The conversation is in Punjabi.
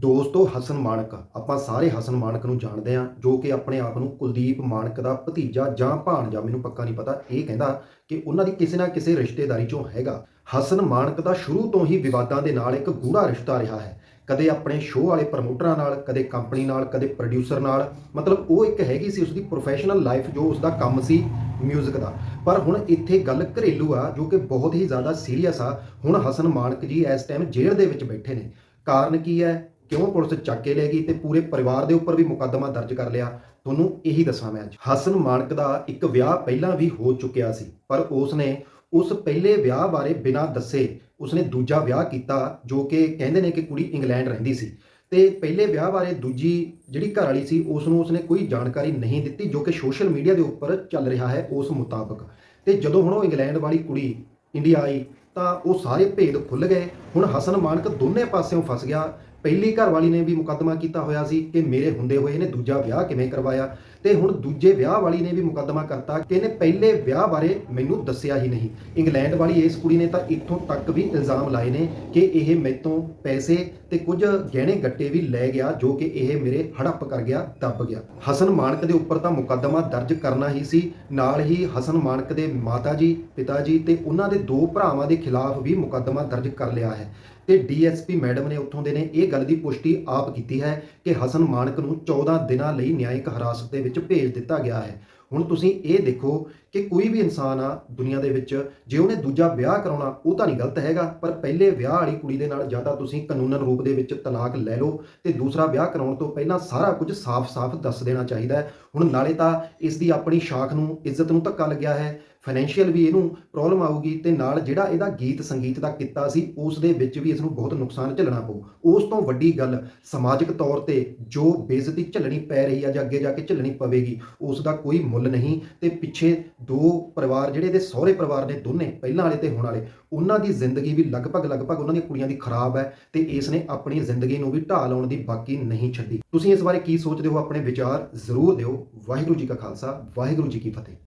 ਦੋਸਤੋ ਹਸਨ ਮਾਨਕ ਆਪਾਂ ਸਾਰੇ ਹਸਨ ਮਾਨਕ ਨੂੰ ਜਾਣਦੇ ਹਾਂ, ਜੋ ਕਿ ਆਪਣੇ ਆਪ ਨੂੰ ਕੁਲਦੀਪ ਮਾਨਕ ਦਾ ਭਤੀਜਾ ਜਾਂ ਭਾਣਜਾ, ਮੈਨੂੰ ਪੱਕਾ ਨਹੀਂ ਪਤਾ। ਇਹ ਕਹਿੰਦਾ ਕਿ ਉਹਨਾਂ ਦੀ ਕਿਸੇ ਨਾ ਕਿਸੇ ਰਿਸ਼ਤੇਦਾਰੀ ਚੋਂ ਹੈਗਾ। ਹਸਨ ਮਾਨਕ ਦਾ ਸ਼ੁਰੂ ਤੋਂ ਹੀ ਵਿਵਾਦਾਂ ਦੇ ਨਾਲ ਇੱਕ ਗੂੜਾ ਰਿਸ਼ਤਾ ਰਿਹਾ ਹੈ। ਕਦੇ ਆਪਣੇ ਸ਼ੋਅ ਵਾਲੇ ਪ੍ਰਮੋਟਰਾਂ ਨਾਲ, ਕਦੇ ਕੰਪਨੀ ਨਾਲ, ਕਦੇ ਪ੍ਰੋਡਿਊਸਰ ਨਾਲ। ਮਤਲਬ ਉਹ ਇੱਕ ਹੈਗੀ ਸੀ ਉਸਦੀ ਪ੍ਰੋਫੈਸ਼ਨਲ ਲਾਈਫ ਜੋ ਉਸਦਾ ਕੰਮ ਸੀ ਮਿਊਜ਼ਿਕ ਦਾ। ਪਰ ਹੁਣ ਇੱਥੇ ਗੱਲ ਘਰੇਲੂ ਆ, ਜੋ ਕਿ ਬਹੁਤ ਹੀ ਜ਼ਿਆਦਾ ਸੀਰੀਅਸ ਆ। ਹੁਣ ਹਸਨ ਮਾਨਕ ਜੀ ਇਸ ਟਾਈਮ ਜੇਲ੍ਹ ਦੇ ਵਿੱਚ ਬੈਠੇ ਨੇ। ਕਾਰਨ ਕੀ ਹੈ? ਕਿਉਂ ਪੁਲਿਸ ਚੱਕ ਕੇ ਲੈ ਗਈ ਤੇ ਪੂਰੇ ਪਰਿਵਾਰ ਦੇ ਉੱਪਰ ਵੀ ਮੁਕੱਦਮਾ ਦਰਜ ਕਰ ਲਿਆ? ਤੁਹਾਨੂੰ ਇਹੀ ਦੱਸਾਂ ਮੈਂ ਅੱਜ। ਹਸਨ ਮਾਨਕ ਦਾ ਇੱਕ ਵਿਆਹ ਪਹਿਲਾਂ ਵੀ ਹੋ ਚੁੱਕਿਆ ਸੀ, ਪਰ ਉਸ ਨੇ ਉਸ ਪਹਿਲੇ ਵਿਆਹ ਬਾਰੇ ਬਿਨਾਂ ਦੱਸੇ ਉਸਨੇ ਦੂਜਾ ਵਿਆਹ ਕੀਤਾ, ਜੋ ਕਿ ਕਹਿੰਦੇ ਨੇ ਕਿ ਕੁੜੀ ਇੰਗਲੈਂਡ ਰਹਿੰਦੀ ਸੀ। ਤੇ ਪਹਿਲੇ ਵਿਆਹ ਬਾਰੇ ਦੂਜੀ ਜਿਹੜੀ ਘਰ ਵਾਲੀ ਸੀ ਉਸ ਨੂੰ ਉਸਨੇ ਕੋਈ ਜਾਣਕਾਰੀ ਨਹੀਂ ਦਿੱਤੀ, ਜੋ ਕਿ ਸੋਸ਼ਲ ਮੀਡੀਆ ਦੇ ਉੱਪਰ ਚੱਲ ਰਿਹਾ ਹੈ ਉਸ ਮੁਤਾਬਕ। ਤੇ ਜਦੋਂ ਹੁਣ ਉਹ ਇੰਗਲੈਂਡ ਵਾਲੀ ਕੁੜੀ ਇੰਡੀਆ ਆਈ, ਤਾਂ ਉਹ ਸਾਰੇ ਭੇਦ ਖੁੱਲ ਗਏ। ਹੁਣ ਹਸਨ ਮਾਨਕ ਦੋਨੇ ਪਾਸਿਓਂ ਫਸ ਗਿਆ। ਪਹਿਲੀ ਘਰ ਵਾਲੀ ਨੇ ਵੀ ਮੁਕੱਦਮਾ ਕੀਤਾ ਹੋਇਆ ਸੀ ਕਿ ਮੇਰੇ ਹੁੰਦੇ ਹੋਏ ਇਹਨੇ ਦੂਜਾ ਵਿਆਹ ਕਿਵੇਂ ਕਰਵਾਇਆ ਤੇ ਹੁਣ ਦੂਜੇ ਵਿਆਹ ਵਾਲੀ ਨੇ ਵੀ ਮੁਕੱਦਮਾ ਕਰਤਾ ਕਿ ਇਹਨੇ ਪਹਿਲੇ ਵਿਆਹ ਬਾਰੇ ਮੈਨੂੰ ਦੱਸਿਆ ਹੀ ਨਹੀਂ। ਇੰਗਲੈਂਡ ਵਾਲੀ ਇਸ ਕੁੜੀ ਨੇ ਤਾਂ ਇੱਥੋਂ ਤੱਕ ਵੀ ਇਲਜ਼ਾਮ ਲਾਏ ਨੇ ਕਿ ਇਹ ਮੈਤੋਂ ਪੈਸੇ ਤੇ ਕੁਝ ਗਹਿਣੇ ਗੱਟੇ ਵੀ ਲੈ ਗਿਆ ਜੋ ਕਿ ਇਹ ਮੇਰੇ ਹੜੱਪ ਕਰ ਗਿਆ, ਦੱਬ ਗਿਆ। ਹਸਨ ਮਾਨਕ ਦੇ ਉੱਪਰ ਤਾਂ ਮੁਕੱਦਮਾ ਦਰਜ ਕਰਨਾ ਹੀ ਸੀ। ਨਾਲ ਹੀ ਹਸਨ ਮਾਨਕ ਦੇ ਮਾਤਾ ਜੀ, ਪਿਤਾ ਜੀ ਤੇ ਉਹਨਾਂ ਦੇ ਦੋ ਭਰਾਵਾਂ ਦੇ ਖਿਲਾਫ ਵੀ ਮੁਕੱਦਮਾ ਦਰਜ ਕਰ ਲਿਆ ਹੈ। ਤੇ ਡੀਐਸਪੀ ਮੈਡਮ ਨੇ ਉੱਥੋਂ ਦੇ ਨੇ ਇਹ ਗੱਲ ਦੀ ਪੁਸ਼ਟੀ ਆਪ ਕੀਤੀ ਹੈ ਕਿ ਹਸਨ ਮਾਨਕ ਨੂੰ 14 ਦਿਨਾਂ ਲਈ ਨਿਆਇਕ ਹਿਰਾਸਤ ਦੇ ਵਿੱਚ ਭੇਜ ਦਿੱਤਾ ਗਿਆ ਹੈ। ਹੁਣ ਤੁਸੀਂ ਇਹ ਦੇਖੋ ਕਿ ਕੋਈ ਵੀ ਇਨਸਾਨ ਆ ਦੁਨੀਆ ਦੇ ਵਿੱਚ, ਜੇ ਉਹਨੇ ਦੂਜਾ ਵਿਆਹ ਕਰਾਉਣਾ, ਉਹ ਤਾਂ ਨਹੀਂ ਗਲਤ ਹੈਗਾ, ਪਰ ਪਹਿਲੇ ਵਿਆਹ ਵਾਲੀ ਕੁੜੀ ਦੇ ਨਾਲ ਜਾਂ ਤਾਂ ਤੁਸੀਂ ਕਾਨੂੰਨਨ ਰੂਪ ਦੇ ਵਿੱਚ ਤਲਾਕ ਲੈ ਲਓ ਤੇ ਦੂਸਰਾ ਵਿਆਹ ਕਰਾਉਣ ਤੋਂ ਪਹਿਲਾਂ ਸਾਰਾ ਕੁਝ ਸਾਫ਼-ਸਾਫ਼ ਦੱਸ ਦੇਣਾ ਚਾਹੀਦਾ ਹੈ। ਹੁਣ ਨਾਲੇ ਤਾਂ ਇਸ ਦੀ ਆਪਣੀ ਸ਼ਾਖ ਨੂੰ, ਇੱਜ਼ਤ ਨੂੰ ਧੱਕਾ ਲੱਗਿਆ ਹੈ। ਫਾਈਨੈਂਸ਼ੀਅਲ ਵੀ ਇਹਨੂੰ ਪ੍ਰੋਬਲਮ ਆਊਗੀ ਤੇ ਨਾਲ ਜਿਹੜਾ ਇਹਦਾ ਗੀਤ ਸੰਗੀਤ ਦਾ ਕਿੱਤਾ ਸੀ ਉਸ ਦੇ ਵਿੱਚ ਵੀ ਇਸ ਨੂੰ ਬਹੁਤ ਨੁਕਸਾਨ ਝੱਲਣਾ ਪਊ। ਉਸ ਤੋਂ ਵੱਡੀ ਗੱਲ ਸਮਾਜਿਕ ਤੌਰ ਤੇ ਜੋ ਬੇਇੱਜ਼ਤੀ ਝੱਲਣੀ ਪੈ ਰਹੀ ਆ ਜਾਂ ਅੱਗੇ ਜਾ ਕੇ ਝੱਲਣੀ ਪਵੇਗੀ ਉਸ ਦਾ ਕੋਈ ਮੁੱਲ ਨਹੀਂ ਤੇ ਪਿੱਛੇ ਦੋ ਪਰਿਵਾਰ ਜਿਹੜੇ ਇਹਦੇ ਸਹੁਰੇ ਪਰਿਵਾਰ ਨੇ ਦੋਨੇ, ਪਹਿਲਾਂ ਵਾਲੇ ਤੇ ਹੁਣ ਵਾਲੇ, ਉਹਨਾਂ ਦੀ ਜ਼ਿੰਦਗੀ ਵੀ ਲਗਭਗ ਲਗਭਗ ਉਹਨਾਂ ਦੀਆਂ ਕੁੜੀਆਂ ਦੀ ਖਰਾਬ ਹੈ ਤੇ ਇਸ ਨੇ ਆਪਣੀ ਜ਼ਿੰਦਗੀ ਨੂੰ ਵੀ ਢਾਹ ਲਾਉਣ ਦੀ ਬਾਕੀ ਨਹੀਂ ਛੱਡੀ। ਤੁਸੀਂ ਇਸ ਬਾਰੇ ਕੀ ਸੋਚਦੇ ਹੋ, ਆਪਣੇ ਵਿਚਾਰ ਜ਼ਰੂਰ ਦਿਓ। ਵਾਹਿਗੁਰੂ ਜੀ ਕਾ ਖਾਲਸਾ, ਵਾਹਿਗੁਰੂ ਜੀ ਕੀ ਫਤਿਹ।